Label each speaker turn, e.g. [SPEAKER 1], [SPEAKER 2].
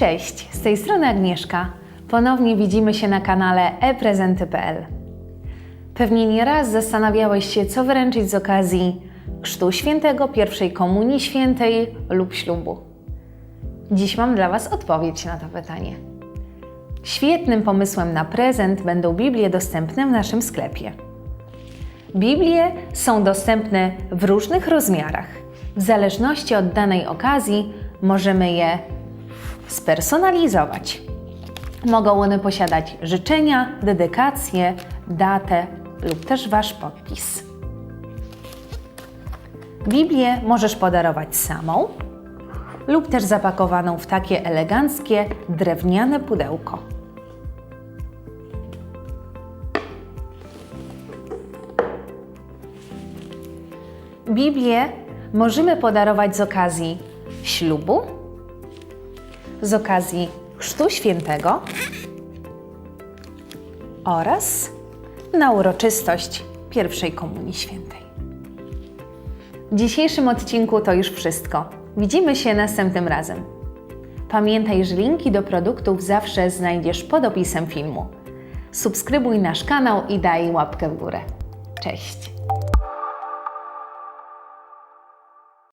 [SPEAKER 1] Cześć, z tej strony Agnieszka. Ponownie widzimy się na kanale eprezenty.pl. Pewnie nieraz zastanawiałeś się, co wręczyć z okazji Chrztu Świętego, pierwszej Komunii Świętej lub ślubu. Dziś mam dla Was odpowiedź na to pytanie. Świetnym pomysłem na prezent będą Biblie dostępne w naszym sklepie. Biblie są dostępne w różnych rozmiarach. W zależności od danej okazji możemy je spersonalizować. Mogą one posiadać życzenia, dedykacje, datę lub też Wasz podpis. Biblię możesz podarować samą lub też zapakowaną w takie eleganckie drewniane pudełko. Biblię możemy podarować z okazji ślubu, z okazji Chrztu Świętego oraz na uroczystość pierwszej Komunii Świętej. W dzisiejszym odcinku to już wszystko. Widzimy się następnym razem. Pamiętaj, że linki do produktów zawsze znajdziesz pod opisem filmu. Subskrybuj nasz kanał i daj łapkę w górę. Cześć!